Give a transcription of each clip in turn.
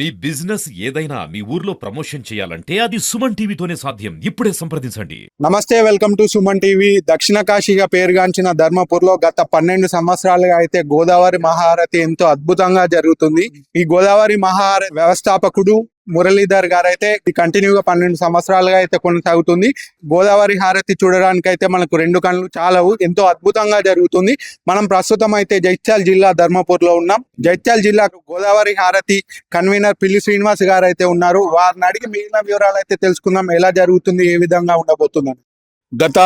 మీ business ఏదైనా మీ ఊర్లో promotion చేయాలంటే అది సుమన్ టీవీతోనే సాధ్యం. ఇప్పుడే సంప్రదించండి. నమస్తే వెల్కమ్ టు సుమన్ టీవీ. దక్షిణ కాశీగా పేరుగాంచిన ధర్మపూర్లో గత పన్నెండు సంవత్సరాలుగా అయితే గోదావరి మహారతి ఎంతో అద్భుతంగా జరుగుతుంది. ఈ గోదావరి మహారతి వ్యవస్థాపకుడు మురళీధర్ గారు అయితే కంటిన్యూగా పన్నెండు సంవత్సరాలుగా అయితే కొనసాగుతుంది. గోదావరి హారతి చూడడానికి అయితే మనకు రెండు కళ్ళు చాలవు. ఎంతో అద్భుతంగా జరుగుతుంది. మనం ప్రస్తుతం అయితే జైత్యాల జిల్లా ధర్మపూర్లో ఉన్నాం. జైత్యాల జిల్లా గోదావరి హారతి కన్వీనర్ పిల్లి శ్రీనివాస్ గారు అయితే ఉన్నారు. వారిని అడిగి మిగిలిన వివరాలు అయితే తెలుసుకుందాం. ఎలా జరుగుతుంది ఏ విధంగా ఉండబోతుందని గత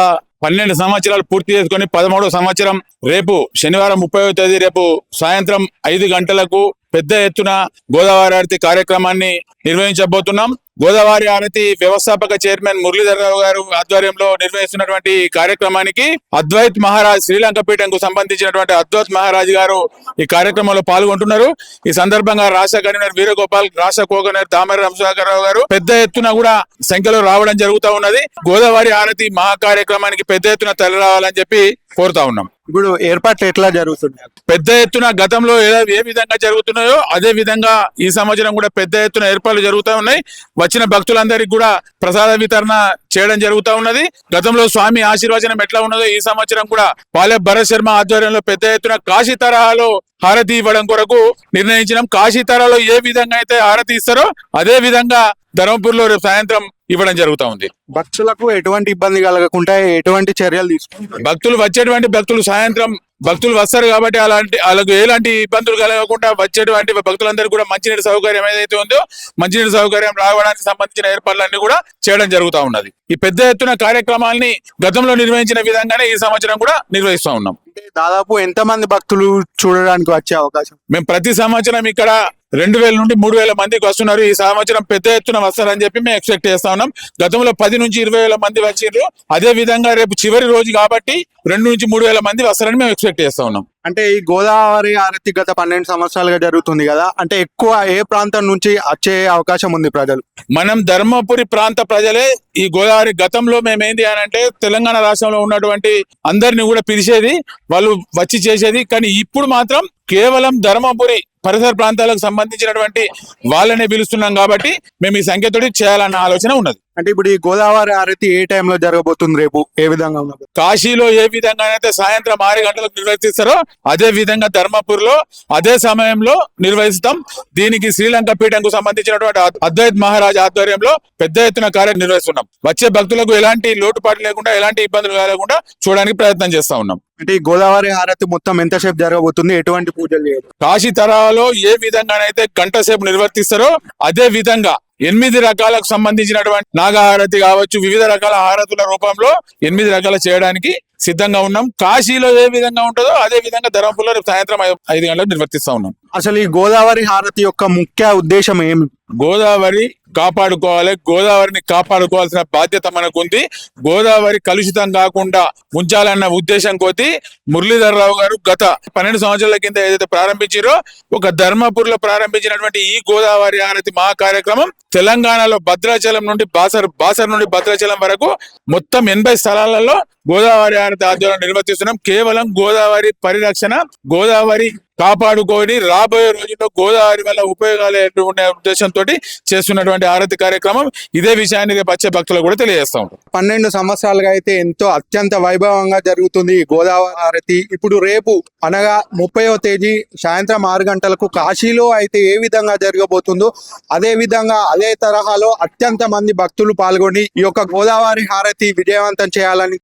పన్నెండు సంవత్సరాలు పూర్తి చేసుకొని పదమూడో సంవత్సరం రేపు శనివారం ముప్పై తేదీ రేపు సాయంత్రం ఐదు గంటలకు పెద్ద ఎత్తున గోదావరి ఆరతి కార్యక్రమాన్ని నిర్వహించబోతున్నాం. గోదావరి ఆరతి వ్యవస్థాపక చైర్మన్ మురళీధర్ రావు గారు ఆధ్వర్యంలో నిర్వహిస్తున్నటువంటి కార్యక్రమానికి అద్వైత్ మహారాజ్ శ్రీలంక పీఠంకు సంబంధించినటువంటి అద్వైత్ మహారాజ్ గారు ఈ కార్యక్రమంలో పాల్గొంటున్నారు. ఈ సందర్భంగా రాష్ట్ర కన్వీనర్ వీరగోపాల్ రాష్ట్ర కోగనర్ దామరి రామసుధాకర్ రావు గారు పెద్ద ఎత్తున కూడా సంఖ్యలో రావడం జరుగుతూ ఉన్నది. గోదావరి ఆరతి మహా కార్యక్రమానికి పెద్ద ఎత్తున తరలి రావాలని చెప్పి కోరుతా ఉన్నాం. ఇప్పుడు ఏర్పాట్లు ఎట్లా జరుగుతున్నాయి? పెద్ద ఎత్తున గతంలో ఏ- ఏ విధంగా జరుగుతున్నాయో అదే విధంగా ఈ సంవత్సరం కూడా పెద్ద ఎత్తున ఏర్పాట్లు జరుగుతూ ఉన్నాయి. వచ్చిన భక్తులందరికీ కూడా ప్రసాద వితరణ చేయడం జరుగుతూ ఉన్నది. గతంలో స్వామి ఆశీర్వచనం ఎట్లా ఉన్నదో ఈ సంవత్సరం కూడా పాలె భరత్ శర్మ ఆధ్వర్యంలో పెద్ద ఎత్తున కాశీ తరహాలో హారతి ఇవ్వడం కొరకు నిర్ణయించడం కాశీ తరహాలో ఏ విధంగా అయితే హారతి ఇస్తారో అదే విధంగా ధర్మపూర్లో రేపు సాయంత్రం ఇవ్వడం జరుగుతూ ఉంది. భక్తులకు ఎటువంటి ఇబ్బంది కలగకుండా ఎటువంటి చర్యలు తీసుకుంటారు? భక్తులు వచ్చేటువంటి భక్తులు సాయంత్రం భక్తులు వస్తారు కాబట్టి అలాంటి వాళ్ళకు ఎలాంటి ఇబ్బందులు కలగకుండా వచ్చేటువంటి భక్తులందరూ కూడా మంచినీటి సౌకర్యం ఏదైతే ఉందో మంచినీటి సౌకర్యం రావడానికి సంబంధించిన ఏర్పాట్లన్నీ కూడా చేయడం జరుగుతూ ఉన్నది. ఈ పెద్ద ఎత్తున కార్యక్రమాల్ని గతంలో నిర్వహించిన విధంగానే ఈ సంవత్సరం కూడా నిర్వహిస్తూ ఉన్నాం. దాదాపు ఎంత మంది భక్తులు చూడడానికి వచ్చే అవకాశం? మేము ప్రతి సంవత్సరం ఇక్కడ రెండు వేల నుండి మూడు వేల మందికి వస్తున్నారు. ఈ సంవత్సరం పెద్ద ఎత్తున వస్తారని చెప్పి మేము ఎక్స్పెక్ట్ చేస్తా ఉన్నాం. గతంలో పది నుంచి ఇరవై వేల మంది వచ్చిర్రు. అదే విధంగా రేపు చివరి రోజు కాబట్టి రెండు నుంచి మూడు వేల మంది వస్తారని మేము ఎక్స్పెక్ట్ చేస్తా ఉన్నాం. అంటే ఈ గోదావరి ఆరతి గత పన్నెండు సంవత్సరాలుగా జరుగుతుంది కదా. అంటే ఎక్కువ ఏ ప్రాంతం నుంచి వచ్చే అవకాశం ఉంది ప్రజలు? మనం ధర్మపురి ప్రాంత ప్రజలే ఈ గోదావరి గతంలో మేము ఏంది అని అంటే తెలంగాణ రాష్ట్రంలో ఉన్నటువంటి అందరిని కూడా పిలిచేది వాళ్ళు వచ్చి చేసేది. కానీ ఇప్పుడు మాత్రం కేవలం ధర్మపురి పరిసర ప్రాంతాలకు సంబంధించినటువంటి వాళ్ళనే పిలుస్తున్నాం కాబట్టి మేము ఈ సంఖ్యతోటి చేయాలన్న ఆలోచన ఉన్నది. అంటే ఇప్పుడు ఈ గోదావరి ఆరతి ఏ టైంలో జరగబోతుంది రేపు? ఏ విధంగా కాశీలో ఏ విధంగానైతే సాయంత్రం ఆరు గంటలకు నిర్వహిస్తారో అదే విధంగా ధర్మపూర్లో అదే సమయంలో నిర్వహిస్తాం. దీనికి శ్రీలంక పీఠంకు సంబంధించినటువంటి అద్- అద్వైత్ మహారాజ్ ఆధ్వర్యంలో పెద్ద ఎత్తున కార్యం నిర్వహిస్తున్నాం వచ్చే భక్తులకు ఎలాంటి లోటుపాటు లేకుండా ఎలాంటి ఇబ్బందులు కలగకుండా చూడడానికి ప్రయత్నం చేస్తా ఉన్నాం. అంటే ఈ గోదావరి ఆరతి మొత్తం ఎంతసేపు జరగబోతుంది? ఎటువంటి పూజలు కాశీ తరాలో ఏ విధంగానైతే గంట సేపు నిర్వర్తిస్తారో అదే విధంగా ఎనిమిది రకాలకు సంబంధించినటువంటి నాగహారతి కావచ్చు వివిధ రకాల హారతుల రూపంలో ఎనిమిది రకాల చేయడానికి సిద్ధంగా ఉన్నాం. కాశీలో ఏ విధంగా ఉంటుందో అదే విధంగా ధర్మపురంలో రేపు సాయంత్రం ఐదు గంటలకు నిర్వర్తిస్తా ఉన్నాం. అసలు ఈ గోదావరి హారతి యొక్క ముఖ్య ఉద్దేశం ఏమి? గోదావరి కాపాడుకోవాలి. గోదావరిని కాపాడుకోవాల్సిన బాధ్యత మనకుంది. గోదావరి కలుషితం కాకుండా ఉంచాలన్న ఉద్దేశం కొద్ది మురళీధరరావు గారు గత పన్నెండు సంవత్సరాల కింద ఏదైతే ప్రారంభించారో ఒక ధర్మపూర్లో ప్రారంభించినటువంటి ఈ గోదావరి ఆరతి మహా కార్యక్రమం తెలంగాణలో భద్రాచలం నుండి బాసర్ బాసర్ నుండి భద్రాచలం వరకు మొత్తం ఎనభై స్థలాలలో గోదావరి ఆరతి ఆధ్వర్యం నిర్వర్తిస్తున్నాం. కేవలం గోదావరి పరిరక్షణ గోదావరి కాపాడుకొని రాబోయే రోజుల్లో గోదావరి వల్ల ఉపయోగాలు ఉండే ఉద్దేశంతో చేస్తున్నటువంటి ఆరతి కార్యక్రమం ఇదే విషయాన్ని రేపు వచ్చే భక్తులు కూడా తెలియజేస్తాం. పన్నెండు సంవత్సరాలుగా అయితే ఎంతో అత్యంత వైభవంగా జరుగుతుంది గోదావరి ఆరతి. ఇప్పుడు రేపు అనగా ముప్పైవ తేదీ సాయంత్రం ఆరు గంటలకు కాశీలో అయితే ఏ విధంగా జరగబోతుందో అదే విధంగా అదే తరహాలో అత్యంత మంది భక్తులు పాల్గొని ఈ యొక్క గోదావరి హారతి విజయవంతం చేయాలని